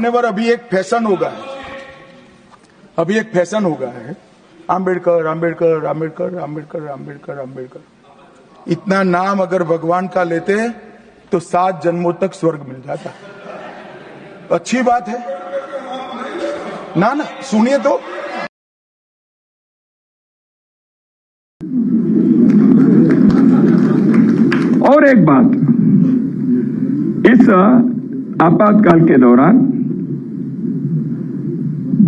मान्यवर अभी एक फ़ैशन होगा। है अभी एक फ़ैशन हो गया है आम्बेडकर आम्बेडकर आम्बेडकर आम्बेडकर आम्बेडकर आम्बेडकर इतना नाम अगर भगवान का लेते तो सात जन्मों तक स्वर्ग मिल जाता। अच्छी बात है। ना ना, सुनिए तो। और एक बात। इस आपातकाल के दौरान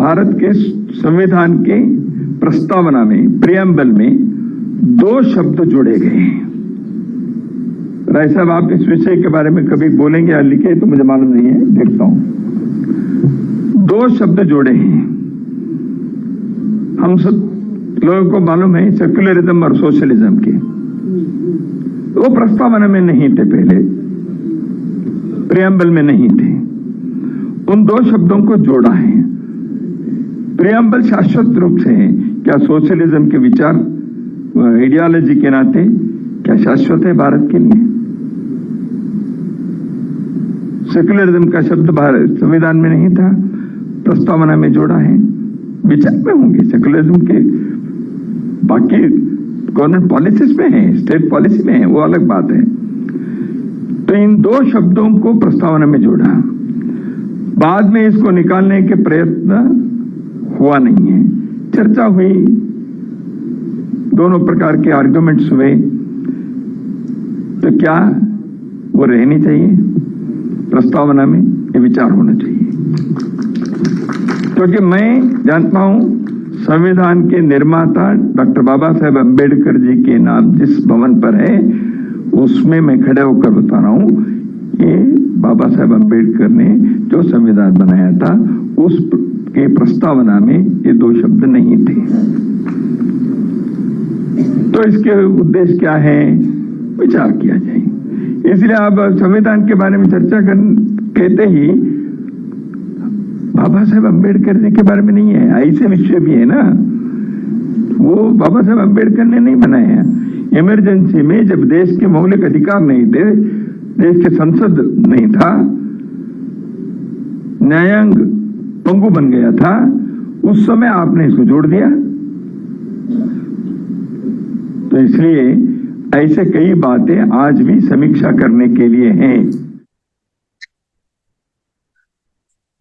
भारत के संविधान के प्रस्तावना में, प्रियम्बल में दो शब्द जोड़े गए हैं। राय साहब, आप इस विषय के बारे में कभी बोलेंगे या लिखे तो मुझे मालूम नहीं है, देखता हूँ। दो शब्द जोड़े हैं। हम सब लोगों को मालूम है सेक्युलरिज्म और सोशलिज्म के। वो प्रस्तावना में नहीं थे पहले, प्रियम्बल में नहीं थे। उन दो शब्दों को जोड़ा है। प्रियम्बल शाश्वत रूप से है। क्या सोशलिज्म के विचार आइडियोलॉजी के नाते क्या शाश्वत है भारत के लिए? सेक्युलरिज्म का शब्द भारत संविधान में नहीं था, प्रस्तावना में जोड़ा है। विचार में होंगे सेक्युलरिज्म के। बाकी गवर्नमेंट पॉलिसीज़ में है स्टेट पॉलिसी में है, वो अलग बात है। तो इन दो शब्दों को प्रस्तावना में जोड़ा। बाद में इसको निकालने के प्रयत्न हुआ नहीं है। चर्चा हुई। दोनों प्रकार के आर्गुमेंट्स हुए। तो क्या वो रहनी चाहिए? प्रस्तावना में ये विचार होना चाहिए। क्योंकि तो मैं जानता हूँ, संविधान के निर्माता डॉक्टर बाबा साहेब अंबेडकर जी के नाम जिस भवन पर है, उसमें मैं खड़े होकर बता रहा हूँ ये बाबा साहेब अंबेडकर ने जो संविधान बनाया था, उस के प्रस्तावना में ये दो शब्द नहीं थे। तो इसके उद्देश्य क्या है? विचार किया जाए। इसलिए आप संविधान के बारे में चर्चा कर, कहते ही बाबा साहेब अंबेडकर जी के बारे में नहीं है ऐसे विषय भी है ना। वो बाबा साहेब अंबेडकर ने नहीं बनाया। इमरजेंसी में जब देश के मौलिक अधिकार नहीं थे देश के संसद नहीं था न्यायांग पंगु बन गया था उस समय आपने इसको जोड़ दिया तो इसलिए ऐसे कई बातें आज भी समीक्षा करने के लिए हैं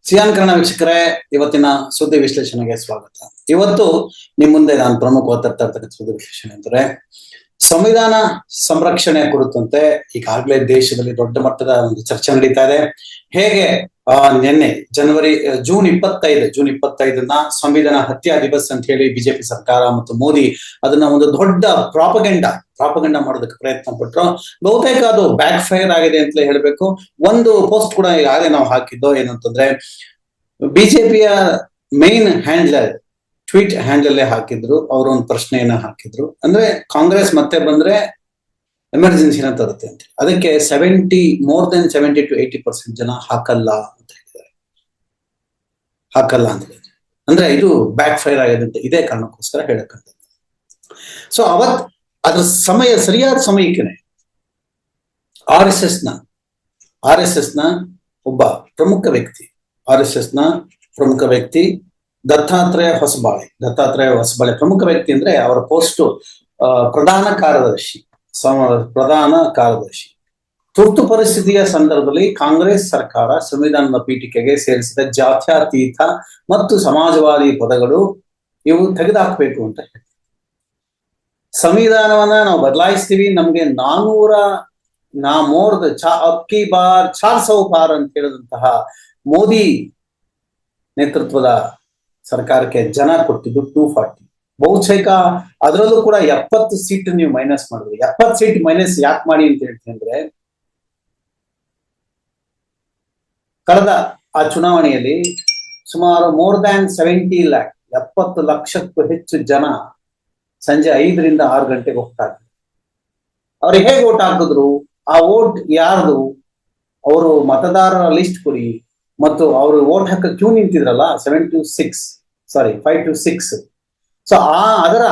ಸಿಯಾನ್ ಕನ್ನಡ ವೀಕ್ಷಕರೇ ಇವತ್ತಿನ ಸುದ್ದಿ ವಿಶ್ಲೇಷಣೆಗೆ ಸ್ವಾಗತ ಇವತ್ತು ನಿಮ್ ಮುಂದೆ ನಾನು ಪ್ರಮುಖವಾದ ತರ್ತಾ ಇರ್ತಕ್ಕಂಥ ಸುದ್ದಿ ವಿಶ್ಲೇಷಣೆ ಅಂದ್ರೆ ಸಂವಿಧಾನ ಸಂರಕ್ಷಣೆ ಕುರಿತಂತೆ ಈಗಾಗಲೇ ದೇಶದಲ್ಲಿ ದೊಡ್ಡ ಮಟ್ಟದ ಒಂದು ಚರ್ಚೆ ನಡೀತಾ ಇದೆ. ಹೇಗೆ, ಆ, ನಿನ್ನೆ ಜನವರಿ ಜೂನ್ ಇಪ್ಪತ್ತೈದು, ಜೂನ್ ಇಪ್ಪತ್ತೈದನ್ನ ಸಂವಿಧಾನ ಹತ್ಯಾ ದಿವಸ್ ಅಂತ ಹೇಳಿ ಬಿಜೆಪಿ ಸರ್ಕಾರ ಮತ್ತು ಮೋದಿ ಅದನ್ನ ಒಂದು ದೊಡ್ಡ ಪ್ರಾಪಗಂಡ, ಪ್ರಾಪಗೆಂಡ ಮಾಡೋದಕ್ಕೆ ಪ್ರಯತ್ನ ಪಟ್ರು. ಬಹುತೇಕ ಅದು ಬ್ಯಾಕ್ ಫೈರ್ ಆಗಿದೆ ಅಂತಲೇ ಹೇಳ್ಬೇಕು. ಒಂದು ಪೋಸ್ಟ್ ಕೂಡ ಈಗಾಗಲೇ ನಾವು ಹಾಕಿದ್ದು ಏನಂತಂದ್ರೆ, ಬಿಜೆಪಿಯ ಮೇನ್ ಹ್ಯಾಂಡ್ಲರ್ ಟ್ವೀಟ್ ಹ್ಯಾಂಡಲ್ಲೇ ಹಾಕಿದ್ರು ಅವರು ಒಂದು ಪ್ರಶ್ನೆಯನ್ನ ಹಾಕಿದ್ರು. ಅಂದ್ರೆ ಕಾಂಗ್ರೆಸ್ ಮತ್ತೆ ಬಂದ್ರೆ ಎಮರ್ಜೆನ್ಸಿನ ತರುತ್ತೆ ಅಂತ ಅದಕ್ಕೆ seventy more than seventy to eighty percent ಜನ ಹಾಕಲ್ಲ ಅಂತ ಹೇಳಿದ್ದಾರೆ. ಹಾಕಲ್ಲ ಅಂತ ಹೇಳಿದ್ರು ಅಂದ್ರೆ ಇದು ಬ್ಯಾಕ್ ಫೈರ್ ಆಗಿದೆ ಅಂತ ಇದೇ ಕಾರಣಕ್ಕೋಸ್ಕರ ಹೇಳಕ್ಕಂಥದ್ದು. ಸೊ ಅವತ್ ಅದ್ರ ಸಮಯ, ಸರಿಯಾದ ಸಮಯಕ್ಕೆ ಆರ್ ಎಸ್ ಎಸ್ನ ಆರ್ ಎಸ್ ಎಸ್ನ ಒಬ್ಬ ಪ್ರಮುಖ ವ್ಯಕ್ತಿ, ಆರ್ ಎಸ್ ಎಸ್ನ ಪ್ರಮುಖ ವ್ಯಕ್ತಿ ದತ್ತಾತ್ರೇಯ ಹೊಸಬಾಳೆ. ದತ್ತಾತ್ರೇಯ ಹೊಸಬಾಳೆ ಪ್ರಮುಖ ವ್ಯಕ್ತಿ ಅಂದ್ರೆ ಅವರ ಪೋಸ್ಟ್ ಪ್ರಧಾನ ಕಾರ್ಯದರ್ಶಿ ಪ್ರಧಾನ ಕಾರ್ಯದರ್ಶಿ. ತುರ್ತು ಪರಿಸ್ಥಿತಿಯ ಸಂದರ್ಭದಲ್ಲಿ ಕಾಂಗ್ರೆಸ್ ಸರ್ಕಾರ ಸಂವಿಧಾನದ ಪೀಠಿಕೆಗೆ ಸೇರಿಸಿದ ಜಾತ್ಯತೀತ ಮತ್ತು ಸಮಾಜವಾದಿ ಪದಗಳು ಇವು ತೆಗೆದುಹಾಕಬೇಕು ಅಂತ ಹೇಳಿ. ಸಂವಿಧಾನವನ್ನ ನಾವು ಬದಲಾಯಿಸ್ತೀವಿ, ನಮ್ಗೆ ನಾನೂರ, ನಾ ಮೋರ್ ಚಾ ಅಕ್ಕಿ ಬಾರ್, ಚಾರ್ ಸೌ ಬಾರ್ ಅಂತ ಹೇಳಿದಂತಹ ಮೋದಿ ನೇತೃತ್ವದ ಸರ್ಕಾರಕ್ಕೆ ಜನ ಕೊಟ್ಟಿದ್ದು ಟೂ ಫಾರ್ಟಿ ಬಹುತೇಕ ಅದರಲ್ಲೂ ಕೂಡ ಎಪ್ಪತ್ತು ಸೀಟ್ ನೀವು ಮೈನಸ್ ಮಾಡಿದ್ರಿ. ಎಪ್ಪತ್ತು ಸೀಟ್ ಮೈನಸ್ ಯಾಕೆ ಮಾಡಿ ಅಂತ ಹೇಳ್ತೀನಿ ಅಂದ್ರೆ, ಕಳೆದ ಆ ಚುನಾವಣೆಯಲ್ಲಿ ಸುಮಾರು ಮೋರ್ ದ್ಯಾನ್ ಸೆವೆಂಟಿ ಲ್ಯಾಕ್ ಎಪ್ಪತ್ತು ಲಕ್ಷಕ್ಕೂ ಹೆಚ್ಚು ಜನ ಸಂಜೆ ಐದರಿಂದ ಆರು ಗಂಟೆಗೆ ಹೋಗ್ತಾ ಇದ್ರು. ಅವ್ರಿಗೆ ಹೇಗೆ ಓಟ್ ಹಾಕಿದ್ರು? ಆ ಓಟ್ ಯಾರ್ದು? ಅವರು ಮತದಾರರ ಲಿಸ್ಟ್ ಕೊಡಿ. ಮತ್ತು ಅವರು ಓಟ್ ಹಾಕಕ್ಕೆ queue ನಿಂತಿದ್ರಲ್ಲ seven two six sorry five two six so ಆ ಅದರ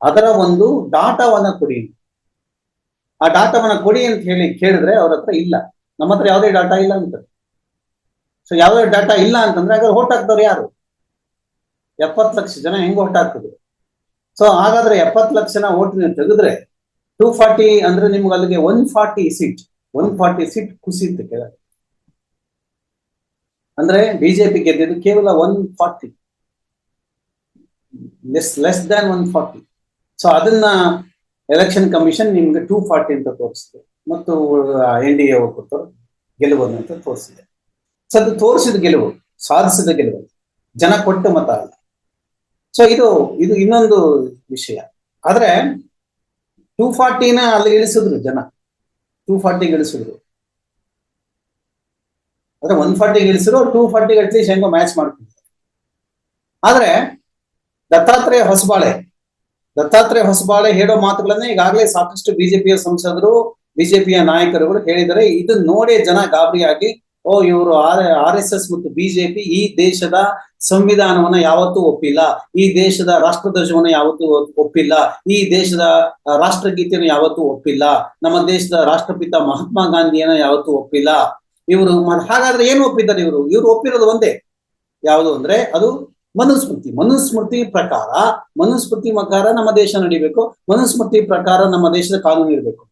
ಅದರ ಒಂದು ಡಾಟಾವನ್ನ ಕೊಡಿ. ಆ ಡಾಟಾವನ್ನ ಕೊಡಿ ಅಂತ ಹೇಳಿ ಕೇಳಿದ್ರೆ ಅವ್ರ ಹತ್ರ ಇಲ್ಲ. ನಮ್ಮ ಹತ್ರ ಯಾವುದೇ ಡಾಟಾ ಇಲ್ಲ ಅಂತ. ಸೊ ಯಾವುದೇ ಡಾಟಾ ಇಲ್ಲ ಅಂತಂದ್ರೆ ಹಾಗಾದ್ರೆ ಓಟ್ ಹಾಕ್ದವ್ರು ಯಾರು? ಎಪ್ಪತ್ತು ಲಕ್ಷ ಜನ ಹೆಂಗ್ ಹಾಕಿದ್ರು ಸೊ ಹಾಗಾದ್ರೆ ಎಪ್ಪತ್ತು ಲಕ್ಷನ ಓಟ್ ನೀವು ತೆಗೆದ್ರೆ ಟೂ ಫಾರ್ಟಿ ಅಂದ್ರೆ ನಿಮ್ಗೆ ಅಲ್ಲಿಗೆ one forty seat one forty seat ಕುಸಿಯುತ್ತೆ ಕೆಳಗೆ ಅಂದ್ರೆ ಬಿಜೆಪಿ ಗೆದ್ದಿದ್ದು ಕೇವಲ one forty less less than one forty so ಅದನ್ನ ಎಲೆಕ್ಷನ್ ಕಮಿಷನ್ ನಿಮ್ಗೆ ಟೂ ಫಾರ್ಟಿ ಅಂತ ತೋರಿಸಿದೆ. ಮತ್ತು ಎನ್ ಡಿ ಎ ಒಕ್ಕೂಟರು ಗೆಲುವನ್ನು ಅಂತ ತೋರಿಸಿದೆ. ಸೊ ಅದು ತೋರಿಸಿದ ಗೆಲುವು, ಸಾಧಿಸಿದ ಗೆಲುವು. ಜನ ಕೊಟ್ಟ ಮತ ಅಲ್ಲ. ಸೊ ಇದು ಇದು ಇನ್ನೊಂದು ವಿಷಯ. ಆದ್ರೆ ಟೂ ಫಾರ್ಟಿನ ಅಲ್ಲಿ ಇಳಿಸಿದ್ರು ಜನ. ಟೂ ಫಾರ್ಟಿಗೆ ಇಳಿಸಿದ್ರು ಅಂದ್ರೆ ಒನ್ ಫಾರ್ಟಿಗೆ ಇಳಿಸಿದ್ರು ಟೂ ಫಾರ್ಟಿಗೆ ಅಟ್ಲೀಸ್ಟ್ ಹೆಂಗೋ ಮ್ಯಾಚ್ ಮಾಡ್ಕೊಂಡಿದ್ದಾರೆ ಆದ್ರೆ ದತ್ತಾತ್ರೇಯ ಹೊಸಬಾಳೆ. ದತ್ತಾತ್ರೇಯ ಹೊಸಬಾಳೆ ಹೇಳೋ ಮಾತುಗಳನ್ನ ಈಗಾಗಲೇ ಸಾಕಷ್ಟು ಬಿಜೆಪಿಯ ಸಂಸದರು, ಬಿಜೆಪಿಯ ನಾಯಕರುಗಳು ಹೇಳಿದರೆ ಇದನ್ನ ನೋಡಿ ಜನ ಗಾಬರಿಯಾಗಿ ಓ, ಇವರು ಆರ್ ಆರ್ ಎಸ್ ಮತ್ತು ಬಿಜೆಪಿ ಈ ದೇಶದ ಸಂವಿಧಾನವನ್ನ ಯಾವತ್ತೂ ಒಪ್ಪಿಲ್ಲ. ಈ ದೇಶದ ರಾಷ್ಟ್ರಧ್ವಜವನ್ನ ಯಾವತ್ತೂ ಒಪ್ಪಿಲ್ಲ. ಈ ದೇಶದ ರಾಷ್ಟ್ರಗೀತೆಯನ್ನು ಯಾವತ್ತೂ ಒಪ್ಪಿಲ್ಲ. ನಮ್ಮ ದೇಶದ ರಾಷ್ಟ್ರಪಿತ ಮಹಾತ್ಮ ಗಾಂಧಿಯನ್ನ ಯಾವತ್ತೂ ಒಪ್ಪಿಲ್ಲ. ಇವರು ಹಾಗಾದ್ರೆ ಏನು ಒಪ್ಪಿದ್ದಾರೆ ಇವರು? ಇವರು ಒಪ್ಪಿರೋದು ಒಂದೇ. ಯಾವುದು ಅಂದ್ರೆ ಅದು ಮನುಸ್ಮೃತಿ. ಮನುಸ್ಮೃತಿ ಪ್ರಕಾರ ಮನುಸ್ಮೃತಿ ಪ್ರಕಾರ ನಮ್ಮ ದೇಶ ನಡಿಬೇಕು. ಮನುಸ್ಮೃತಿ ಪ್ರಕಾರ ನಮ್ಮ ದೇಶದ ಕಾನೂನು ಇರಬೇಕು.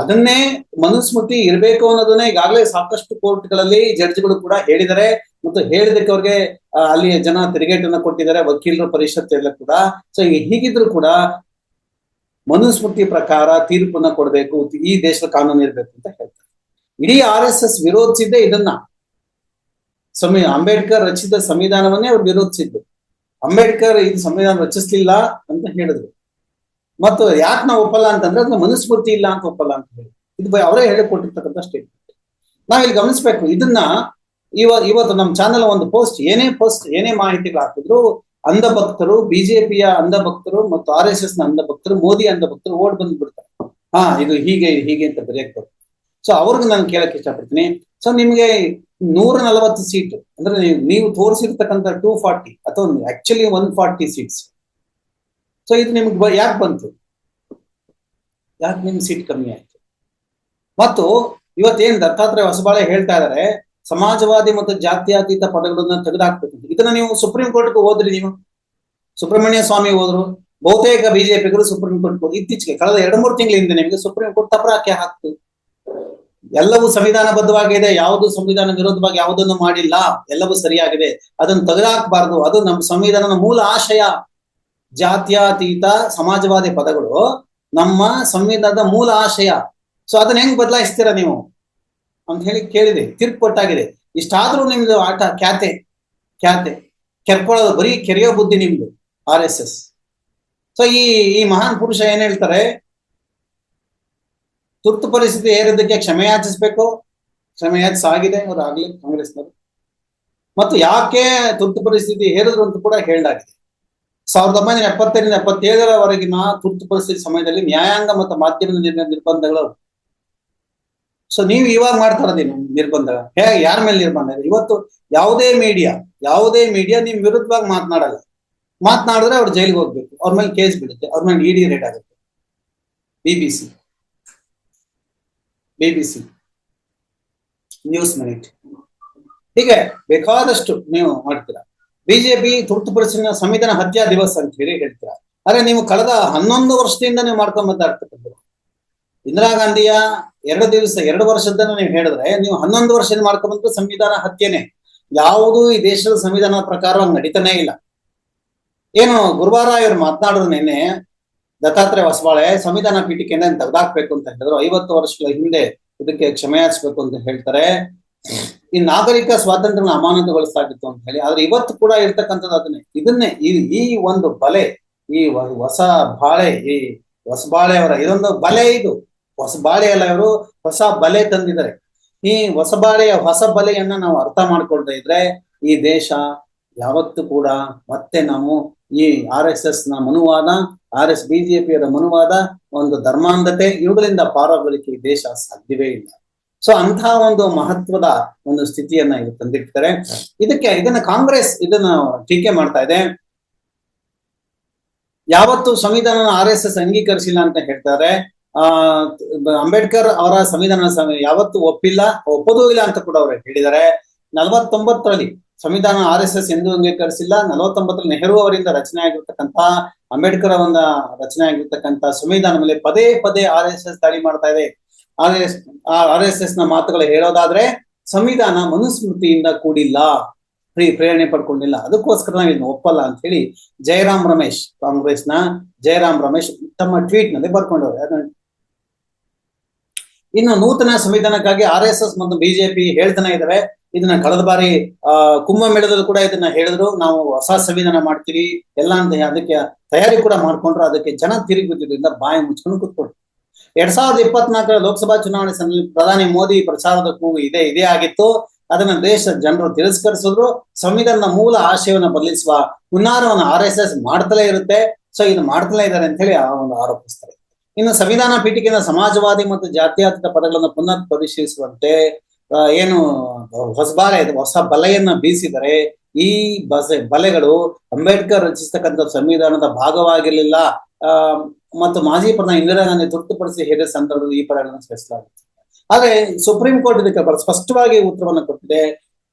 ಅದನ್ನೇ ಮನುಸ್ಮೃತಿ ಇರಬೇಕು ಅನ್ನೋದನ್ನೇ ಈಗಾಗಲೇ ಸಾಕಷ್ಟು ಕೋರ್ಟ್ಗಳಲ್ಲಿ ಜಡ್ಜ್ಗಳು ಕೂಡ ಹೇಳಿದರೆ ಮತ್ತು ಹೇಳಿದಕ್ಕೆ ಅವ್ರಿಗೆ ಅಲ್ಲಿ ಜನ ತಿರುಗೇಟನ್ನು ಕೊಟ್ಟಿದ್ದಾರೆ, ವಕೀಲರ ಪರಿಷತ್ ಎಲ್ಲ ಕೂಡ. ಸೊ ಹೀಗಿದ್ರು ಕೂಡ ಮನುಸ್ಮೃತಿ ಪ್ರಕಾರ ತೀರ್ಪನ್ನ ಕೊಡಬೇಕು. ಈ ದೇಶದ ಕಾನೂನು ಇರಬೇಕು ಅಂತ ಹೇಳ್ತಾರೆ. ಇಡೀ ಆರ್ ಎಸ್ ಎಸ್ ವಿರೋಧಿಸಿದ್ದೇ ಇದನ್ನ. ಸಂವಿ ಅಂಬೇಡ್ಕರ್ ರಚಿಸಿದ ಸಂವಿಧಾನವನ್ನೇ ಅವ್ರು ವಿರೋಧಿಸಿದ್ರು ಅಂಬೇಡ್ಕರ್ ಇದು ಸಂವಿಧಾನ ರಚಿಸ್ಲಿಲ್ಲ ಅಂತ ಹೇಳಿದ್ರು. ಮತ್ತು ಯಾಕೆ ನಾವು ಒಪ್ಪಲ್ಲ ಅಂತಂದ್ರೆ ಅದನ್ನ ಮನುಸ್ಮೃತಿ ಇಲ್ಲ ಅಂತ ಒಪ್ಪಲ್ಲ ಅಂತ ಹೇಳಿ ಇದು ಅವರೇ ಹೇಳಿಕೊಟ್ಟಿರ್ತಕ್ಕಂಥ ಸ್ಟೇಟ್ಮೆಂಟ್ ನಾವ್ ಇಲ್ಲಿ ಗಮನಿಸ್ಬೇಕು, ಇದನ್ನ ಇವ ಇವತ್ತು ನಮ್ಮ ಚಾನೆಲ್ ಒಂದು ಪೋಸ್ಟ್ ಏನೇ ಪೋಸ್ಟ್ ಏನೇ ಮಾಹಿತಿಗಳು ಹಾಕಿದ್ರು ಅಂಧ ಭಕ್ತರು ಬಿಜೆಪಿಯ ಅಂಧ ಭಕ್ತರು ಮತ್ತು ಆರ್ ಎಸ್ ಎಸ್ನ ಅಂಧ ಭಕ್ತರು ಮೋದಿ ಅಂಧ ಭಕ್ತರು ಓಡ್ ಬಂದು ಬಿಡ್ತಾರೆ ಹಾ, ಇದು ಹೀಗೆ ಹೀಗೆ ಅಂತ ಬರೆಯಕ್ ಸೊ ಅವ್ರಿಗೆ ನಾನು ಕೇಳಕ್ ಇಷ್ಟಪಡ್ತೀನಿ. ಸೊ ನಿಮ್ಗೆ ನೂರ ನಲವತ್ತು ಸೀಟ್ ಅಂದ್ರೆ ನೀವು ನೀವು ತೋರಿಸಿರ್ತಕ್ಕಂಥ ಟೂ ಫಾರ್ಟಿ ಅಥವಾ actually one forty seats so ಇದು ನಿಮ್ಗೆ ಯಾಕೆ ಬಂತು? ಯಾಕೆ ನಿಮ್ಮ ಸೀಟ್ ಕಮ್ಮಿ ಆಯ್ತು? ಮತ್ತು ಇವತ್ತೇನ್ ದತ್ತಾತ್ರೇಯ ಹೊಸಬಾಳೆ ಹೇಳ್ತಾ ಇದಾರೆ, ಸಮಾಜವಾದಿ ಮತ್ತು ಜಾತ್ಯಾತೀತ ಪದಗಳನ್ನ ತೆಗೆದುಹಾಕ್ಬೇಕು ಅಂತ. ಇದನ್ನ ನೀವು ಸುಪ್ರೀಂ ಕೋರ್ಟ್ಗೆ ಹೋದ್ರಿ ನೀವು. ಸುಬ್ರಹ್ಮಣ್ಯ ಸ್ವಾಮಿ ಹೋದ್ರು. ಬಹುತೇಕ ಬಿಜೆಪಿಗಳು ಸುಪ್ರೀಂ ಕೋರ್ಟ್ ಇತ್ತೀಚೆಗೆ, ಕಳೆದ ಎರಡು ಮೂರು ತಿಂಗಳಿಂದ ನಿಮಗೆ ಸುಪ್ರೀಂ ಕೋರ್ಟ್ ತಪರಾಕೆ ಹಾಕ್ತು ಎಲ್ಲವೂ ಸಂವಿಧಾನಬದ್ಧವಾಗಿದೆ ಯಾವುದು ಸಂವಿಧಾನ ವಿರೋಧವಾಗಿ ಯಾವುದನ್ನು ಮಾಡಿಲ್ಲ, ಎಲ್ಲವೂ ಸರಿಯಾಗಿದೆ. ಅದನ್ನು ತೆಗೆದುಹಾಕಬಾರ್ದು. ಅದು ನಮ್ಮ ಸಂವಿಧಾನದ ಮೂಲ ಆಶಯ. ಜಾತ್ಯತೀತ ಸಮಾಜವಾದಿ ಪದಗಳು ನಮ್ಮ ಸಂವಿಧಾನದ ಮೂಲ ಆಶಯ. ಸೊ ಅದನ್ನ ಹೆಂಗ್ ಬದಲಾಯಿಸ್ತೀರಾ ನೀವು? ಅಂತ ಹೇಳಿ ಕೇಳಿದೆ. ತೀರ್ಪು ಕೊಟ್ಟಾಗಿದೆ ಇಷ್ಟಾದ್ರೂ ನಿಮ್ದು ಆಟ, ಖ್ಯಾತೆ ಖ್ಯಾತೆ. ಕೆರ್ಕೊಳ್ಳೋದು, ಬರೀ ಕೆರೆಯೋ ಬುದ್ಧಿ ನಿಮ್ದು, ಆರ್ ಎಸ್ ಎಸ್. ಸೊ ಈ ಈ ಮಹಾನ್ ಪುರುಷ ಏನ್ ಹೇಳ್ತಾರೆ? ತುರ್ತು ಪರಿಸ್ಥಿತಿ ಏರಿದ್ದಕ್ಕೆ ಕ್ಷಮೆ ಯಾಚಿಸ್ಬೇಕು? ಕ್ಷಮೆ ಯಾಚಿಸಾಗಿದೆ ಅವ್ರು ಆಗ್ಲಿ ಕಾಂಗ್ರೆಸ್ನವರು. ಮತ್ತು ಯಾಕೆ ತುರ್ತು ಪರಿಸ್ಥಿತಿ ಹೇರಿದ್ರು ಅಂತ ಕೂಡ ಹೇಳಲಾಗಿದೆ ಸಾವಿರದ ಒಂಬೈನೂರ ಎಪ್ಪತ್ತೈದರಿಂದ ಎಪ್ಪತ್ತೇಳರವರೆಗಿನ ತುರ್ತು ಪರಿಸ್ಥಿತಿ ಸಮಯದಲ್ಲಿ ನ್ಯಾಯಾಂಗ ಮತ್ತು ಮಾಧ್ಯಮದ ನಿರ್- ನಿರ್ಬಂಧಗಳು. ಸೊ ನೀವು ಇವಾಗ ಮಾಡ್ತಾ ಇರೋದೇನು ನಿರ್ಬಂಧ? ಹೇಗೆ ಯಾರ ಮೇಲೆ ನಿರ್ಬಂಧ ಇದೆ? ಇವತ್ತು ಯಾವುದೇ ಮೀಡಿಯಾ ಯಾವುದೇ ಮೀಡಿಯಾ ನಿಮ್ ವಿರುದ್ಧವಾಗಿ ಮಾತನಾಡಲ್ಲ. ಮಾತನಾಡಿದ್ರೆ ಅವ್ರು ಜೈಲಿಗೆ ಹೋಗ್ಬೇಕು. ಅವ್ರ ಮೇಲೆ ಕೇಸ್ ಬಿಡುತ್ತೆ. ಅವ್ರ ಮೇಲೆ ಇಡಿ ರೇಟ್ ಆಗುತ್ತೆ. ಬಿಬಿಸಿ ಬಿಬಿಸಿ ನ್ಯೂಸ್ ಮಿನಿಟ್ ಹೀಗೆ ಬೇಕಾದಷ್ಟು ನೀವು ಮಾಡ್ತೀರಾ. ಬಿಜೆಪಿ ತುರ್ತು ಪರಿಸ್ಥಿತಿನ ಸಂವಿಧಾನ ಹತ್ಯಾ ದಿವಸ ಅಂತ ಹೇಳಿ ಹೇಳ್ತೀರಾ. ಆದ್ರೆ ನೀವು ಕಳೆದ ಹನ್ನೊಂದು ವರ್ಷದಿಂದ ನೀವು ಮಾಡ್ಕೊಂಡ್ ಬರ್ತಾ ಇರ್ತಕ್ಕಂಥದ್ದು ಇಂದಿರಾ ಗಾಂಧಿಯ ಎರಡು ದಿವಸ, ಎರಡು ವರ್ಷದನ್ನ ನೀವು ಹೇಳಿದ್ರೆ ನೀವು ಹನ್ನೊಂದು ವರ್ಷದಿಂದ ಮಾಡ್ಕೊಂಡ್ ಬಂದ್ರೆ? ಸಂವಿಧಾನ ಹತ್ಯೆನೆ. ಯಾವುದು ಈ ದೇಶದ ಸಂವಿಧಾನ ಪ್ರಕಾರ ನಡೀತಾನೆ ಇಲ್ಲ. ಏನು ಗುರುವಾರ ಇವ್ರು ಮಾತನಾಡಿದ್ರು ನಿನ್ನೆ ದತ್ತಾತ್ರೇಯ ಹೊಸಬಾಳೆ ಸಂವಿಧಾನ ಪೀಠಿಕೆಯಿಂದ ತೆಗೆದಾಕ್ಬೇಕು ಅಂತ ಹೇಳಿದ್ರು. ಐವತ್ತು ವರ್ಷಗಳ ಹಿಂದೆ ಇದಕ್ಕೆ ಕ್ಷಮೆಯಾಚ್ಬೇಕು ಅಂತ ಹೇಳ್ತಾರೆ. ಈ ನಾಗರಿಕ ಸ್ವಾತಂತ್ರ್ಯ ಅಮಾನತುಗೊಳಿಸಲಾಗಿತ್ತು ಅಂತ ಹೇಳಿ. ಆದ್ರೆ ಇವತ್ತು ಕೂಡ ಇರ್ತಕ್ಕಂಥದ್ದು ಅದನ್ನೇ. ಇದನ್ನೇ ಈ ಈ ಒಂದು ಬಲೆ, ಈ ಹೊಸ ಬಾಳೆ, ಈ ಹೊಸಬಾಳೆ ಅವರ, ಇದೊಂದು ಬಲೆ ಇದು. ಹೊಸ ಬಾಳೆ ಅಲ್ಲ ಇವರು, ಹೊಸ ಬಲೆ ತಂದಿದ್ದಾರೆ. ಈ ಹೊಸಬಾಳೆಯ ಹೊಸ ಬಲೆಯನ್ನ ನಾವು ಅರ್ಥ ಮಾಡ್ಕೊಳ್ತಾ ಇದ್ರೆ ಈ ದೇಶ ಯಾವತ್ತು ಕೂಡ ಮತ್ತೆ ನಾವು ಈ ಆರ್ ಎಸ್ ಎಸ್ನ ಮನುವಾದ, ಆರ್ ಎಸ್ ಬಿಜೆಪಿಯರ ಮನುವಾದ ಒಂದು ಧರ್ಮಾಂಧತೆ, ಇವುಗಳಿಂದ ಪಾರಾಗಲಿಕ್ಕೆ ಈ ದೇಶ ಸಾಧ್ಯವೇ ಇಲ್ಲ. ಸೊ ಅಂತಹ ಒಂದು ಮಹತ್ವದ ಒಂದು ಸ್ಥಿತಿಯನ್ನ ಇಲ್ಲಿ ತಂದಿರ್ತಾರೆ. ಇದಕ್ಕೆ, ಇದನ್ನ ಕಾಂಗ್ರೆಸ್ ಇದನ್ನ ಟೀಕೆ ಮಾಡ್ತಾ ಇದೆ. ಯಾವತ್ತು ಸಂವಿಧಾನ ಆರ್ ಎಸ್ ಎಸ್ ಅಂಗೀಕರಿಸಿಲ್ಲ ಅಂತ ಹೇಳ್ತಾರೆ. ಆ, ಅಂಬೇಡ್ಕರ್ ಅವರ ಸಂವಿಧಾನ ಯಾವತ್ತು ಒಪ್ಪಿಲ್ಲ, ಒಪ್ಪೋದೂ ಇಲ್ಲ ಅಂತ ಕೂಡ ಅವರು ಹೇಳಿದ್ದಾರೆ. ನಲವತ್ತೊಂಬತ್ತರಲ್ಲಿ ಸಂವಿಧಾನ ಆರ್ ಎಸ್ ಎಸ್ ಎಂದು ಅಂಗೀಕರಿಸಿಲ್ಲ. ನಲವತ್ತೊಂಬತ್ತರಲ್ಲಿ ನೆಹರು ಅವರಿಂದ ರಚನೆ ಆಗಿರ್ತಕ್ಕಂತಹ ಅಂಬೇಡ್ಕರ್ ಅವರ ರಚನೆ ಆಗಿರ್ತಕ್ಕಂತಹ ಸಂವಿಧಾನ ಮೇಲೆ ಪದೇ ಪದೇ ಆರ್ ಎಸ್ ಎಸ್ ದಾಳಿ ಮಾಡ್ತಾ ಇದೆ. ಆರ್ ಎಸ್ ಆರ್ ಎಸ್ ಎಸ್ನ ಮಾತುಗಳು ಹೇಳೋದಾದ್ರೆ, ಸಂವಿಧಾನ ಮನುಸ್ಮೃತಿಯಿಂದ ಕೂಡಿಲ್ಲ. ಪ್ರೀ, ಪ್ರೇರಣೆ ಪಡ್ಕೊಂಡಿಲ್ಲ. ಅದಕ್ಕೋಸ್ಕರ ನಾವು ಇದನ್ನ ಒಪ್ಪಲ್ಲ ಅಂತ ಹೇಳಿ ಜಯರಾಮ್ ರಮೇಶ್, ಕಾಂಗ್ರೆಸ್ನ ಜಯರಾಮ್ ರಮೇಶ್ ತಮ್ಮ ಟ್ವೀಟ್ನಲ್ಲಿ ಬರ್ಕೊಂಡವ್ರೆ ಇನ್ನು ನೂತನ ಸಂವಿಧಾನಕ್ಕಾಗಿ ಆರ್ ಎಸ್ ಎಸ್ ಮತ್ತು ಬಿಜೆಪಿ ಹೇಳ್ತಾನೆ ಇದಾವೆ ಇದನ್ನ ಕಳೆದ ಬಾರಿ, ಆ ಕುಂಭಮೇಳದಲ್ಲೂ ಕೂಡ ಇದನ್ನ ಹೇಳಿದ್ರು. ನಾವು ಹೊಸ ಸಂವಿಧಾನ ಮಾಡ್ತೀವಿ. ಎಲ್ಲ ಅಂತ ಅದಕ್ಕೆ ತಯಾರಿ ಕೂಡ ಮಾಡ್ಕೊಂಡ್ರು. ಅದಕ್ಕೆ ಜನ ತಿರುಗಿ ಬಿದ್ದಿದ್ರಿಂದ ಬಾಯಿ ಮುಚ್ಕೊಂಡು ಕೂತ್ಕೊಂಡ್ರು. ಎರಡ್ ಸಾವಿರದ ಇಪ್ಪತ್ನಾಲ್ಕರ ಲೋಕಸಭಾ ಚುನಾವಣೆ ಸಂದರ್ಭದಲ್ಲಿ ಪ್ರಧಾನಿ ಮೋದಿ ಪ್ರಚಾರದ ಕೂಗು ಇದೇ ಇದೇ ಆಗಿತ್ತು. ಅದನ್ನ ದೇಶದ ಜನರು ತಿರಸ್ಕರಿಸಿದ್ರು. ಸಂವಿಧಾನದ ಮೂಲ ಆಶಯವನ್ನ ಬದಲಿಸುವ ಹುನ್ನಾರವನ್ನು ಆರ್ ಎಸ್ ಎಸ್ ಮಾಡ್ತಲೇ ಇರುತ್ತೆ. ಸೊ, ಇದು ಮಾಡ್ತಲೇ ಇದ್ದಾರೆ ಅಂತ ಹೇಳಿ ಆ ಒಂದು ಆರೋಪಿಸ್ತಾರೆ. ಇನ್ನು ಸಂವಿಧಾನ ಪೀಠಿಕೆಯಿಂದ ಸಮಾಜವಾದಿ ಮತ್ತು ಜಾತ್ಯಾತೀತ ಪದಗಳನ್ನು ಪುನರ್ ಪರಿಶೀಲಿಸುವಂತೆ ಏನು ಹೊಸಬಾಲೆ ಹೊಸ ಬಲೆಯನ್ನ ಬೀಸಿದರೆ ಈ ಬಸೆ, ಬಲೆಗಳು ಅಂಬೇಡ್ಕರ್ ರಚಿಸತಕ್ಕಂತ ಸಂವಿಧಾನದ ಭಾಗವಾಗಿರಲಿಲ್ಲ. ಮತ್ತು ಮಾಜಿ ಪ್ರಧಾನಿ ಇಂದಿರಾ ಗಾಂಧಿ ತುರ್ತುಪಡಿಸಿ ಹೇಳಿದ ಸಂದರ್ಭದಲ್ಲಿ ಈ ಪದಗಳನ್ನು ಸೇರಿಸಲಾಗುತ್ತೆ ಆದ್ರೆ ಸುಪ್ರೀಂ ಕೋರ್ಟ್ ಇದಕ್ಕೆ ಸ್ಪಷ್ಟವಾಗಿ ಉತ್ತರವನ್ನು ಕೊಟ್ಟಿದೆ.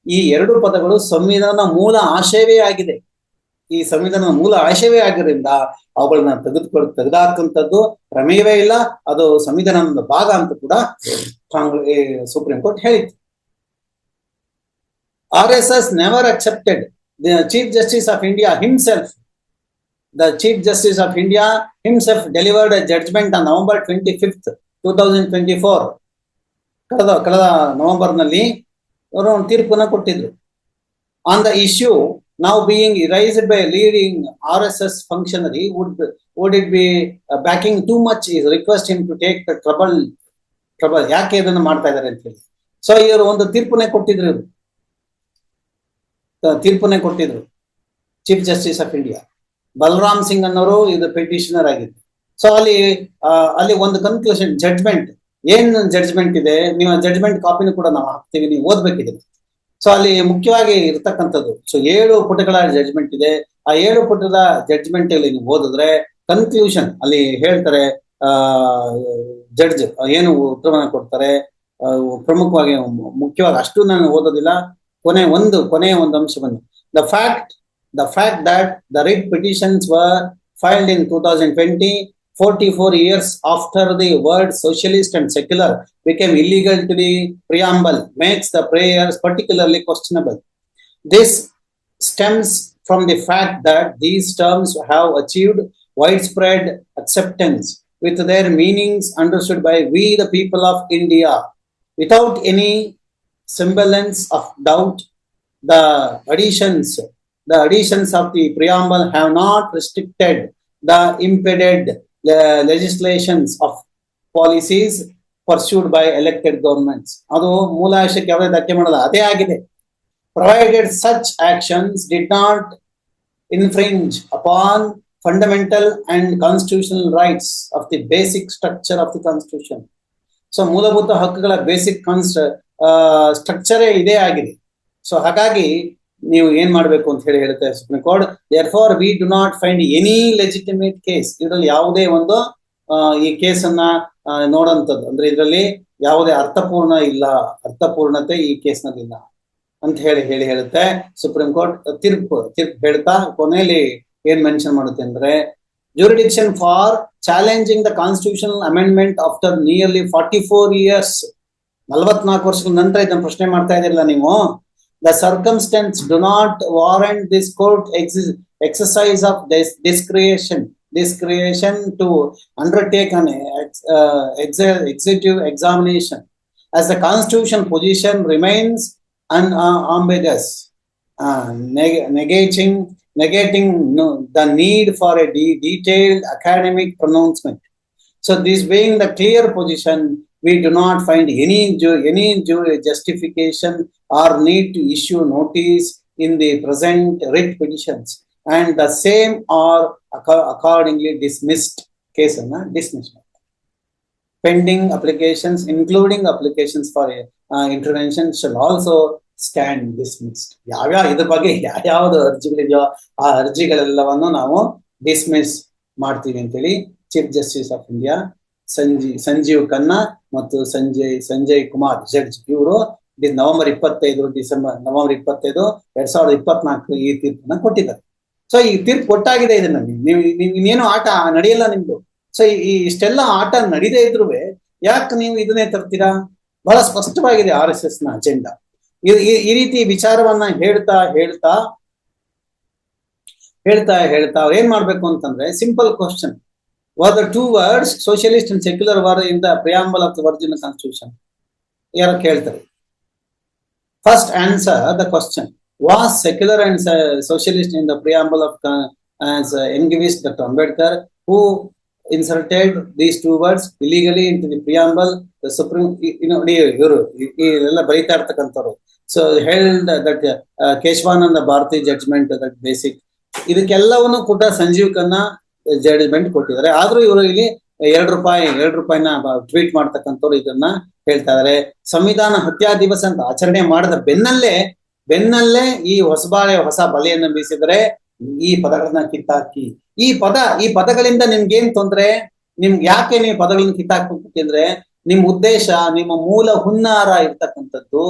ಈ ಎರಡು ಪದಗಳು ಸಂವಿಧಾನ ಮೂಲ ಆಶಯವೇ ಆಗಿದೆ. ಈ ಸಂವಿಧಾನದ ಮೂಲ ಆಶಯವೇ ಆಗಿರೋದ್ರಿಂದ ಅವುಗಳನ್ನ ತೆಗೆದುಕೊಳ್, ತೆಗೆದಾಕಂಥದ್ದು ಪ್ರಮೇಯವೇ ಇಲ್ಲ. ಅದು ಸಂವಿಧಾನದ ಭಾಗ ಅಂತ ಕೂಡ ಕಾಂಗ್ರೆಸ್ ಸುಪ್ರೀಂ ಕೋರ್ಟ್ ಹೇಳಿತ್ತು. R S S never accepted the chief justice of India himself the chief justice of India himself delivered judgment on November twenty fifth two thousand twenty four ಕಳೆದ ಕಳೆದ ನವೆಂಬರ್ನಲ್ಲಿ ಅವರು ಒಂದು ತೀರ್ಪನ್ನ ಕೊಟ್ಟಿದ್ರು. On the issue now being erased by a leading RSS functionary would would it be uh, backing too much is request him to take the trouble trouble ಯಾಕೆ ಇದನ್ನ ಮಾಡ್ತಾ ಇದ್ದಾರೆ ಅಂತ ಹೇಳಿ. ಸೊ ಇವರು ಒಂದು ತೀರ್ಪುನೇ ಕೊಟ್ಟಿದ್ರು ಇವರು. ತೀರ್ಪುನೇ ಕೊಟ್ಟಿದ್ರು. Chief justice of India Balram Singh ಅನ್ನೋರು ಇದು ಪಿಟಿಷನರ್ ಆಗಿದ್ರು. ಸೊ ಅಲ್ಲಿ ಅಲ್ಲಿ ಒಂದು ಕನ್ಕ್ಲೂಷನ್ ಜಡ್ಜ್ಮೆಂಟ್ ಏನ್ ಜಡ್ಜ್ಮೆಂಟ್ ಇದೆ? ನೀವು ಜಡ್ಜ್ಮೆಂಟ್ ಕಾಪಿನೂ ಕೂಡ ನಾವು ಹಾಕ್ತೀವಿ ನೀವು ಓದ್ಬೇಕಿದೆ. ಸೊ ಅಲ್ಲಿ ಮುಖ್ಯವಾಗಿ ಇರ್ತಕ್ಕಂಥದ್ದು. ಸೊ ಏಳು ಪುಟಗಳ ಜಡ್ಜ್ಮೆಂಟ್ ಇದೆ. ಆ ಏಳು ಪುಟದ ಜಡ್ಜ್ಮೆಂಟ್ ಅಲ್ಲಿ ನೀವು ಓದಿದ್ರೆ ಕನ್ಕ್ಲೂಷನ್ ಅಲ್ಲಿ ಹೇಳ್ತಾರೆ ಜಡ್ಜ್ ಏನು ಉತ್ತರವನ್ನು ಕೊಡ್ತಾರೆ ಪ್ರಮುಖವಾಗಿ ಮುಖ್ಯವಾಗಿ ಅಷ್ಟು ನಾನು ಓದೋದಿಲ್ಲ. ಕೊನೆ ಒಂದು, ಕೊನೆಯ ಒಂದು ಬಂದು the fact the fact that the writ petitions were filed in two thousand twenty 44 years after the word socialist and secular became illegal to the preamble makes the prayers particularly questionable. This stems from the fact that these terms have achieved widespread acceptance with their meanings understood by we, the people of India, without any semblance of doubt. The additions, the additions of the preamble have not restricted the impeded legislations of policies pursued by elected governments ಅದು ಮೂಲ ಆಶಯಕ್ಕೆ ಯಾವುದೇ ಧಕ್ಕೆ ಮಾಡಲ್ಲ. ಅದೇ ಆಗಿದೆ. Provided such actions did not infringe upon fundamental and constitutional rights of the basic structure of the constitution so ಮೂಲಭೂತ ಹಕ್ಕುಗಳ ಬೇಸಿಕ್ ಕಾನ್ಸ್ಟ್ ಸ್ಟ್ರಕ್ಚರೇ ಇದೇ ಆಗಿದೆ. ಸೊ ಹಾಗಾಗಿ ನೀವು ಏನ್ ಮಾಡ್ಬೇಕು ಅಂತ ಹೇಳಿ ಹೇಳುತ್ತೆ supreme court therefore we do not find any legitimate case ಇದರಲ್ಲಿ ಯಾವುದೇ ಒಂದು ಈ ಕೇಸನ್ನ ಅನ್ನ ನೋಡಂತದ್ದು ಅಂದ್ರೆ ಇದರಲ್ಲಿ ಯಾವುದೇ ಅರ್ಥಪೂರ್ಣ ಇಲ್ಲ, ಅರ್ಥಪೂರ್ಣತೆ ಈ ಕೇಸ್ನಲ್ಲಿ ಇಲ್ಲ ಅಂತ ಹೇಳಿ ಹೇಳಿ ಹೇಳುತ್ತೆ ಸುಪ್ರೀಂ ಕೋರ್ಟ್. ತೀರ್ಪು ತೀರ್ಪು ಹೇಳ್ತಾ ಕೊನೆಯಲ್ಲಿ ಏನ್ ಮೆನ್ಷನ್ ಮಾಡುತ್ತೆ ಅಂದ್ರೆ jurisdiction for challenging the constitutional amendment after nearly forty four years ನಲವತ್ನಾಲ್ಕು ವರ್ಷಗಳ ನಂತರ ಇದನ್ನ ಪ್ರಶ್ನೆ ಮಾಡ್ತಾ ಇದಿರಲ್ಲ ನೀವು? the circumstance do not warrant this court ex- exercise of this discretion discretion to undertake an uh, executive examination. As the constitution position remains unambiguous uh, neg- negating negating no, the need for a de- detailed academic pronouncement. So this being the clear position we do not find any any justification or need to issue notice in the present writ petitions, and the same are accordingly dismissed. Case na dismissed Pending applications, including applications for uh, intervention, shall also stand dismissed. ಯಾವ್ಯಾವ ಇದ್ರ ಬಗ್ಗೆ ಯಾವ್ಯಾವ್ದು ಅರ್ಜಿಗಳಿದೆಯೋ ಆ ಅರ್ಜಿಗಳೆಲ್ಲವನ್ನು ನಾವು dismiss ಮಾಡ್ತೀವಿ ಅಂತೇಳಿ chief justice of India Sanjiv Sanjiv Khanna ಮತ್ತು Sanjay Sanjay Kumar judge ಇವರು ನವೆಂಬರ್ ಇಪ್ಪತ್ತೈದು, ಡಿಸೆಂಬರ್ ನವೆಂಬರ್ ಇಪ್ಪತ್ತೈದು, ಎರಡ್ ಸಾವಿರದ ಇಪ್ಪತ್ನಾಲ್ಕು ಈ ತೀರ್ಪನ್ನ ಕೊಟ್ಟಿದ್ದಾರೆ. ಸೊ ಈ ತೀರ್ಪು ಕೊಟ್ಟಾಗಿದೆ ಇದನ್ನ. ನೀವು ನೀವು ಇನ್ನೇನು ಆಟ ನಡೆಯಲ್ಲ ನಿಮ್ದು. ಸೊ ಈ ಇಷ್ಟೆಲ್ಲ ಆಟ ನಡೀದೇ ಇದ್ರು ಯಾಕೆ ನೀವು ಇದನ್ನೇ ತರ್ತೀರಾ? ಬಹಳ ಸ್ಪಷ್ಟವಾಗಿದೆ ಆರ್ ಎಸ್ ಎಸ್ನ ಅಜೆಂಡಾ. ಈ ರೀತಿ ವಿಚಾರವನ್ನ ಹೇಳ್ತಾ ಹೇಳ್ತಾ ಹೇಳ್ತಾ ಹೇಳ್ತಾ ಅವ್ರು ಏನ್ ಮಾಡ್ಬೇಕು ಅಂತಂದ್ರೆ simple question. Were the two words socialist and secular were in the preamble of the virgin constitution ಯಾರು ಕೇಳ್ತಾರೆ. First answer the question was secular and socialist in the preamble of ಎನ್ಗಿವಿಸ್ doctor Ambedkar who inserted these two words illegally into the preamble the supreme ನೋಡಿ ಇವರು ಇವರೆಲ್ಲ ಬರೀತಾ ಇರ್ತಕ್ಕಂಥವ್ರು so ಹೇಳ್ದ that Keshavananda Bharati judgment that basic ಇದಕ್ಕೆಲ್ಲವನ್ನು ಕೂಡ Sanjeev Khanna judgment ಕೊಟ್ಟಿದ್ದಾರೆ. ಆದ್ರೂ ಇವರು ಇಲ್ಲಿ ಎರಡು ರೂಪಾಯಿ, ಎರಡು ರೂಪಾಯಿನ ಟ್ವೀಟ್ ಮಾಡ್ತಕ್ಕಂಥವ್ರು ಇದನ್ನ ಹೇಳ್ತಾ ಇದಾರೆ. ಸಂವಿಧಾನ ಹತ್ಯಾ ದಿವಸ ಅಂತ ಆಚರಣೆ ಮಾಡಿದ ಬೆನ್ನಲ್ಲೇ ಬೆನ್ನಲ್ಲೇ ಈ ಹೊಸಬಾಳೆ, ಹೊಸ ಬಲೆಯನ್ನು ಬೀಸಿದ್ರೆ ಈ ಪದಗಳನ್ನ ಕಿತ್ತಾಕಿ. ಈ ಪದ, ಈ ಪದಗಳಿಂದ ನಿಮ್ಗೇನ್ ತೊಂದ್ರೆ? ನಿಮ್ಗೆ ಯಾಕೆ ನೀವು ಪದಗಳನ್ನ ಕಿತ್ತಾಕ್ಬೇಕಂದ್ರೆ ನಿಮ್ ಉದ್ದೇಶ, ನಿಮ್ಮ ಮೂಲ ಹುನ್ನಾರ ಇರ್ತಕ್ಕಂಥದ್ದು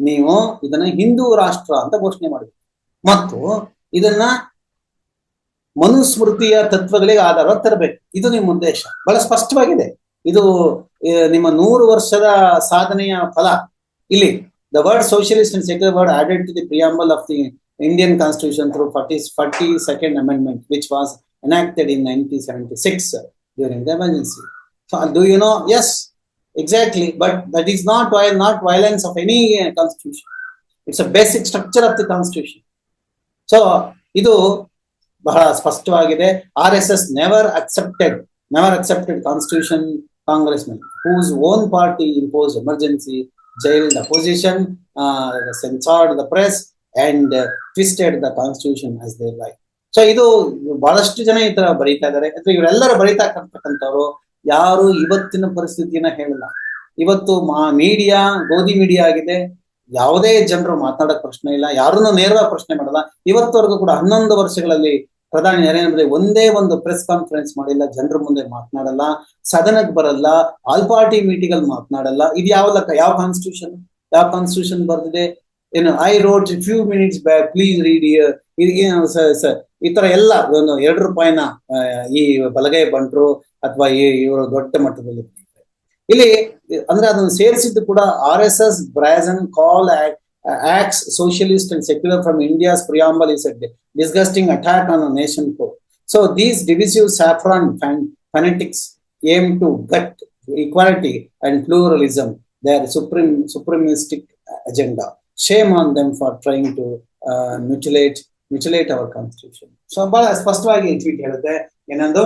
ನೀವು ಇದನ್ನ ಹಿಂದೂ ರಾಷ್ಟ್ರ ಅಂತ ಘೋಷಣೆ ಮಾಡಬೇಕು ಮತ್ತು ಇದನ್ನ ಮನುಸ್ಮೃತಿಯ ತತ್ವಗಳಿಗೆ ಆಧಾರ ತರಬೇಕು ಇದು ನಿಮ್ಮ ಉದ್ದೇಶ ಬಹಳ ಸ್ಪಷ್ಟವಾಗಿದೆ ಇದು ನಿಮ್ಮ ನೂರು ವರ್ಷದ ಸಾಧನೆಯ ಫಲ ಇಲ್ಲಿ the word socialist and secular word added to the preamble of the Indian constitution through forty forty second amendment which was enacted in 1976 during the emergency. So, do you know? Yes, exactly. But that is not while not violence of any uh, constitution. It's a basic structure of the constitution. So, ಇದು ಬಹಳ ಸ್ಪಷ್ಟವಾಗಿದೆ. R S S never accepted never accepted constitution Congress whose own party impose emergency jail the position censored the press and twisted the constitution as they like so ಇದು ಬಹಳಷ್ಟು ಜನ ಈ ತರ ಬರೀತಾ ಇದಾರೆ ಅಥವಾ ಇವರೆಲ್ಲರೂ ಬರೀತಾ ಯಾರು ಇವತ್ತಿನ ಪರಿಸ್ಥಿತಿಯನ್ನ ಹೇಳಲ್ಲ. ಇವತ್ತು ಮಾ ಮೀಡಿಯಾ ಗೋಧಿ ಮೀಡಿಯಾ ಆಗಿದೆ. ಯಾವುದೇ ಜನರು ಮಾತನಾಡಕ್ ಪ್ರಶ್ನೆ ಇಲ್ಲ, ಯಾರನ್ನು ನೇರವಾಗಿ ಪ್ರಶ್ನೆ ಮಾಡಲ್ಲ. ಇವತ್ತವರೆಗೂ ಕೂಡ ಹನ್ನೊಂದು ವರ್ಷಗಳಲ್ಲಿ ಪ್ರಧಾನಿ ನರೇಂದ್ರ ಮೋದಿ ಒಂದೇ ಒಂದು ಪ್ರೆಸ್ ಕಾನ್ಫರೆನ್ಸ್ ಮಾಡಿಲ್ಲ, ಜನರ ಮುಂದೆ ಮಾತನಾಡಲ್ಲ, ಸದನಕ್ಕೆ ಬರಲ್ಲ ಆಲ್ ಪಾರ್ಟಿ ಮೀಟಿಂಗ್ ಅಲ್ಲಿ ಮಾತನಾಡಲ್ಲ. ಇದು ಯಾವ ಲೆಕ್ಕ ಯಾವ ಕಾನ್ಸ್ಟಿಟ್ಯೂಷನ್ ಯಾವ ಕಾನ್ಸ್ಟಿಟ್ಯೂಷನ್ ಬರ್ದಿದೆ? ಏನು I read few minutes back please read ಈ ತರ ಎಲ್ಲ ಒಂದು ಎರಡು ರೂಪಾಯಿನ ಈ ಬಲಗೈ ಬಂಟ್ರು, ಅಥವಾ ಈ, ಇವರು ದೊಡ್ಡ ಮಟ್ಟದಲ್ಲಿ. ಇಲ್ಲಿ, ಅಂದ್ರೆ ಅದನ್ನು ಸೇರಿಸಿದ್ದು ಕೂಡ R S S brazen call axe socialist and secular from India's preamble is disgusting attack on nation co so these divisive saffron fanatics aim to gut equality and pluralism they are supreme supremacist agenda shame on them for trying to mutilate mutilate our constitution so ಬಹಳ ಸ್ಪಷ್ಟವಾಗಿ tweet ಹೇಳುತ್ತೆ. ಏನಂದು?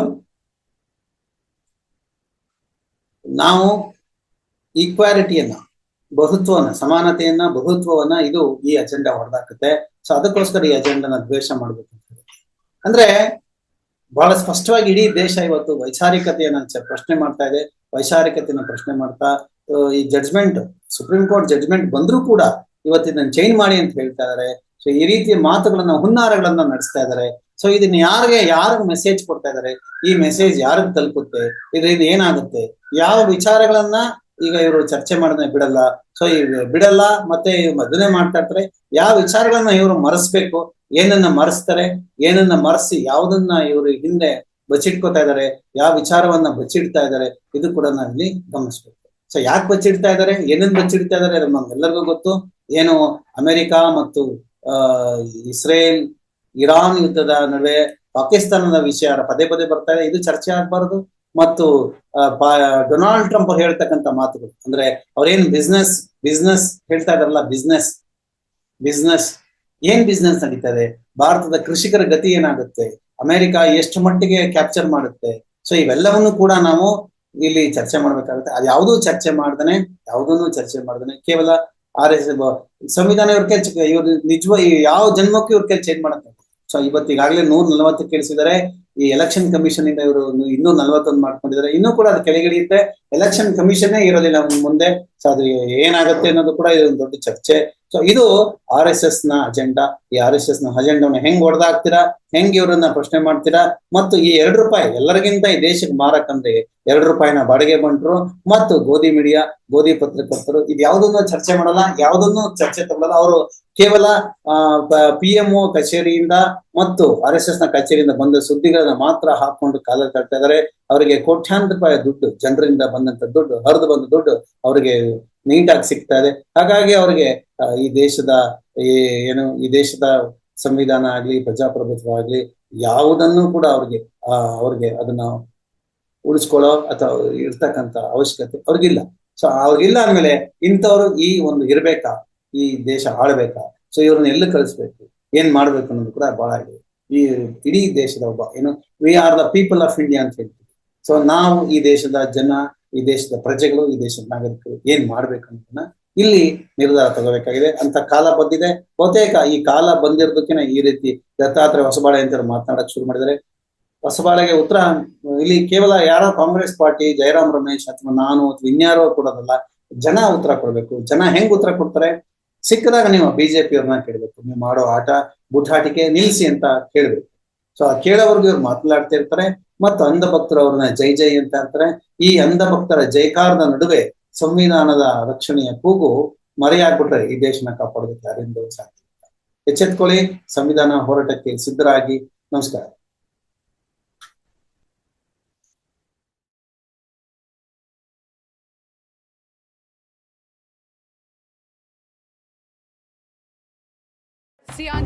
ನಾವು ಈಕ್ವಾಲಿಟಿಯನ್ನ ಬಹುತ್ವವನ್ನ ಸಮಾನತೆಯನ್ನ, ಬಹುತ್ವವನ್ನ ಇದು ಈ agenda ಹೊಡೆದಾಕುತ್ತೆ. So ಅದಕ್ಕೋಸ್ಕರ ಈ ಅಜೆಂಡಾನ ದ್ವೇಷ ಮಾಡ್ಬೇಕು ಅಂದ್ರೆ ಬಹಳ ಸ್ಪಷ್ಟವಾಗಿ ಇಡೀ ದೇಶ ಇವತ್ತು ವೈಚಾರಿಕತೆಯನ್ನ ಪ್ರಶ್ನೆ ಮಾಡ್ತಾ ಇದೆ. ವೈಚಾರಿಕತೆಯನ್ನ ಪ್ರಶ್ನೆ ಮಾಡ್ತಾ ಈ ಜಡ್ಜ್ಮೆಂಟ್ ಸುಪ್ರೀಂ ಕೋರ್ಟ್ ಜಡ್ಜ್ಮೆಂಟ್ ಬಂದ್ರೂ ಕೂಡ ಇವತ್ತಿನ ಚೇಂಜ್ ಮಾಡಿ ಅಂತ ಹೇಳ್ತಾ ಇದಾರೆ. ಸೊ ಈ ರೀತಿಯ ಮಾತುಗಳನ್ನ, ಹುನ್ನಾರಗಳನ್ನ ನಡೆಸ್ತಾ ಇದಾರೆ. ಸೊ ಇದನ್ನ ಯಾರಿಗೆ ಯಾರು ಮೆಸೇಜ್ ಕೊಡ್ತಾ ಇದಾರೆ? ಈ ಮೆಸೇಜ್ ಯಾರಿಗ್ ತಲುಪುತ್ತೆ? ಇದರಿಂದ ಏನಾಗುತ್ತೆ? ಯಾವ ವಿಚಾರಗಳನ್ನ ಈಗ ಇವರು ಚರ್ಚೆ ಮಾಡೋದನ್ನ ಬಿಡಲ್ಲ. ಸೊ ಈ ಬಿಡಲ್ಲ, ಮತ್ತೆ ಮದುವೆ ಮಾಡ್ತಾ ಇರ್ತಾರೆ. ಯಾವ ವಿಚಾರಗಳನ್ನ ಇವರು ಮರೆಸ್ಬೇಕು? ಏನನ್ನ ಮರೆಸ್ತಾರೆ? ಏನನ್ನ ಮರೆಸಿ ಯಾವ್ದನ್ನ ಇವರು ಹಿಂದೆ ಬಚ್ಚಿಟ್ಕೋತಾ ಇದಾರೆ? ಯಾವ ವಿಚಾರವನ್ನ ಬಚ್ಚಿಡ್ತಾ ಇದಾರೆ? ಇದು ಕೂಡ ನಾವಿಲ್ಲಿ ಗಮನಿಸ್ಬೇಕು. ಸೊ ಯಾಕೆ ಬಚ್ಚಿಡ್ತಾ ಇದಾರೆ? ಏನನ್ನ ಬಚ್ಚಿಡ್ತಾ ಅದು ನಮ್ಗೆಲ್ಲರಿಗೂ ಗೊತ್ತು. ಏನು ಅಮೆರಿಕ ಮತ್ತು ಇಸ್ರೇಲ್ ಇರಾನ್ ಯುದ್ಧದ ನಡುವೆ ಪಾಕಿಸ್ತಾನದ ವಿಷಯ ಪದೇ ಪದೇ ಬರ್ತಾ ಇದೆ ಇದು ಚರ್ಚೆ ಆಗಬಾರದು. ಮತ್ತು ಡೊನಾಲ್ಡ್ ಟ್ರಂಪ್ ಅವ್ರು ಹೇಳ್ತಕ್ಕಂಥ ಮಾತುಗಳು. ಅಂದ್ರೆ ಅವ್ರೇನ್ ಬಿಸ್ನೆಸ್ ಬಿಸ್ನೆಸ್ ಹೇಳ್ತಾ ಇದಾರಲ್ಲ ಬಿಸ್ನೆಸ್ ಬಿಸ್ನೆಸ್ ಏನ್ ಬಿಸ್ನೆಸ್ ನಡೀತದೆ? ಭಾರತದ ಕೃಷಿಕರ ಗತಿ ಏನಾಗುತ್ತೆ? ಅಮೆರಿಕ ಎಷ್ಟು ಮಟ್ಟಿಗೆ ಕ್ಯಾಪ್ಚರ್ ಮಾಡುತ್ತೆ? ಸೊ ಇವೆಲ್ಲವನ್ನು ಕೂಡ ನಾವು ಇಲ್ಲಿ ಚರ್ಚೆ ಮಾಡ್ಬೇಕಾಗುತ್ತೆ. ಅದು ಯಾವುದೂ ಚರ್ಚೆ ಮಾಡ್ದೇನೆ ಯಾವುದನ್ನು ಚರ್ಚೆ ಮಾಡ್ದೇನೆ. ಕೇವಲ ಆರ್ ಎಸ್, ಸಂವಿಧಾನ ಇವ್ರ ಕೆಲ್ಸ ಇವ್ರು ನಿಜವ ಯಾವ ಜನ್ಮಕ್ಕೂ ಇವ್ರ ಕೆಲ್ಸ ಚೇಂಜ್ ಮಾಡಕ್ಕೆ ಸೊ ಇವತ್ತು ಈಗಾಗಲೇ ನೂರ ನಲವತ್ತು ಕೇಳಿಸಿದರೆ ಈ ಎಲೆಕ್ಷನ್ ಕಮಿಷನ್ ಇಂದ ಇವರು ಇನ್ನೂ ನಲವತ್ತೊಂದು ಮಾಡ್ಕೊಂಡಿದ್ದಾರೆ. ಇನ್ನೂ ಕೂಡ ಅದು ಕೆಳಗಿಳಿಯುತ್ತೆ. ಎಲೆಕ್ಷನ್ ಕಮಿಷನ್ನೇ ಇರೋದಿಲ್ಲ ಮುಂದೆ. ಸೊ ಅದು ಏನಾಗುತ್ತೆ ಅನ್ನೋದು ಕೂಡ ಇದೊಂದು ದೊಡ್ಡ ಚರ್ಚೆ. ಸೊ ಇದು ಆರ್ ಎಸ್ ಎಸ್ನ ಅಜೆಂಡಾ ಈ ಆರ್ ಎಸ್ ಎಸ್ನ ಅಜೆಂಡಾವನ್ನು ಹೆಂಗ್ ಹೊಡೆದಾಕ್ತೀರಾ ಹೆಂಗ್ ಇವ್ರನ್ನ ಪ್ರಶ್ನೆ ಮಾಡ್ತೀರಾ? ಮತ್ತು ಈ ಎರಡು ರೂಪಾಯಿ ಎಲ್ಲರಿಗಿಂತ ಈ ದೇಶಕ್ಕೆ ಮಾರಕಂದ್ರೆ ಎರಡು ರೂಪಾಯಿನ ಬಾಡಿಗೆ ಬಂಟ್ರು ಮತ್ತು ಗೋಧಿ ಮೀಡಿಯಾ, ಗೋಧಿ ಪತ್ರಕರ್ತರು ಇದು ಯಾವುದನ್ನು ಚರ್ಚೆ ಮಾಡಲ್ಲ, ಯಾವುದನ್ನು ಚರ್ಚೆ ತಗೊಳ್ಳಲ್ಲ ಅವರು ಕೇವಲ ಪಿ ಎಂ ಕಚೇರಿಯಿಂದ ಮತ್ತು ಆರ್ ಎಸ್ ಎಸ್ನ ಕಚೇರಿಯಿಂದ ಬಂದ ಸುದ್ದಿಗಳನ್ನ ಮಾತ್ರ ಹಾಕೊಂಡು ಕಾಲ ತಳ್ತಾ ಇದ್ದಾರೆ ಅವರಿಗೆ ಕೋಟ್ಯಾಂತರ ರೂಪಾಯಿ ದುಡ್ಡು, ಜನರಿಂದ ಬಂದಂತ ದುಡ್ಡು, ಹರಿದು ಬಂದ ದುಡ್ಡು ಅವರಿಗೆ ನೀಟಾಗಿ ಸಿಗ್ತಾ ಇದೆ. ಹಾಗಾಗಿ ಅವ್ರಿಗೆ ಈ ದೇಶದ ಏನು, ಈ ದೇಶದ ಸಂವಿಧಾನ ಆಗ್ಲಿ, ಪ್ರಜಾಪ್ರಭುತ್ವ ಆಗ್ಲಿ, ಯಾವುದನ್ನು ಕೂಡ ಅವ್ರಿಗೆ ಅವ್ರಿಗೆ ಅದನ್ನ ಉಳಿಸ್ಕೊಳ್ಳೋ ಅಥವಾ ಇರ್ತಕ್ಕಂತ ಅವಶ್ಯಕತೆ ಅವ್ರಿಗಿಲ್ಲ. ಸೊ ಅವ್ರಿಗಿಲ್ಲ ಅಂದ್ಮೇಲೆ ಇಂಥವ್ರು ಈ ಒಂದು ಇರ್ಬೇಕಾ? ಈ ದೇಶ ಆಳ್ಬೇಕಾ? ಸೊ ಇವ್ರನ್ನ ಎಲ್ಲಿ ಕಳಿಸ್ಬೇಕು? ಏನ್ ಮಾಡ್ಬೇಕು ಅನ್ನೋದು ಕೂಡ ಬಹಳ ಇದೆ. ಈ ಇಡೀ ದೇಶದ ಒಬ್ಬ, ಏನು we are the people of India ಅಂತ ಹೇಳ್ತೀವಿ. ಸೊ ನಾವು ಈ ದೇಶದ ಜನ ಈ ದೇಶದ ಪ್ರಜೆಗಳು, ಈ ದೇಶದ ನಾಗರಿಕರು ಏನ್ ಮಾಡ್ಬೇಕು ಅನ್ನೋದನ್ನ ಇಲ್ಲಿ ನಿರ್ಧಾರ ತಗೋಬೇಕಾಗಿದೆ. ಅಂತ ಕಾಲ ಬಂದಿದೆ. ಬಹುತೇಕ ಈ ಕಾಲ ಬಂದಿರೋದಕ್ಕಿನ ಈ ರೀತಿ ದತ್ತಾತ್ರೇಯ ಹೊಸಬಾಳೆ ಅಂತ ಮಾತನಾಡಕ್ ಶುರು ಮಾಡಿದರೆ ಹೊಸಬಾಳೆಗೆ ಉತ್ತರ, ಇಲ್ಲಿ ಕೇವಲ ಯಾರೋ ಕಾಂಗ್ರೆಸ್ ಪಾರ್ಟಿ, ಜಯರಾಮ್ ರಮೇಶ್ ಅಥವಾ ನಾನು ಅಥವಾ ಇನ್ಯಾರೋ ಕೊಡೋದಲ್ಲ ಜನ ಉತ್ತರ ಕೊಡ್ಬೇಕು. ಜನ ಹೆಂಗ್ ಉತ್ತರ ಕೊಡ್ತಾರೆ? ಸಿಕ್ಕದಾಗ ನೀವು ಬಿಜೆಪಿ ಅವ್ರನ್ನ ಕೇಳ್ಬೇಕು. ನೀವು ಮಾಡೋ ಆಟ ಬುಟಾಟಿಕೆ ನಿಲ್ಸಿ ಅಂತ ಕೇಳ್ಬೇಕು. ಸೊ ಆ ಕೇಳೋವರೆಗೂ ಇವ್ರು ಮಾತನಾಡ್ತಾ ಇರ್ತಾರೆ ಮತ್ತು ಅಂಧ ಭಕ್ತರು ಅವ್ರನ್ನ ಜೈ ಜೈ ಅಂತ ಅಂತಾರೆ. ಈ ಅಂಧ ಭಕ್ತರ ಜೈಕಾರದ ನಡುವೆ ಸಂವಿಧಾನದ ರಕ್ಷಣೆಯ ಕೂಗು ಮರೆಯಾಗ್ಬಿಟ್ರೆ ಈ ದೇಶನ ಕಾಪಾಡೋದಕ್ಕೆ ಯಾರಿಂದ ಸಾಧ್ಯ. ಎಚ್ಚೆತ್ಕೊಳ್ಳಿ, ಸಂವಿಧಾನ ಹೋರಾಟಕ್ಕೆ ಸಿದ್ಧರಾಗಿ. ನಮಸ್ಕಾರ. ಸಿಯಾನ್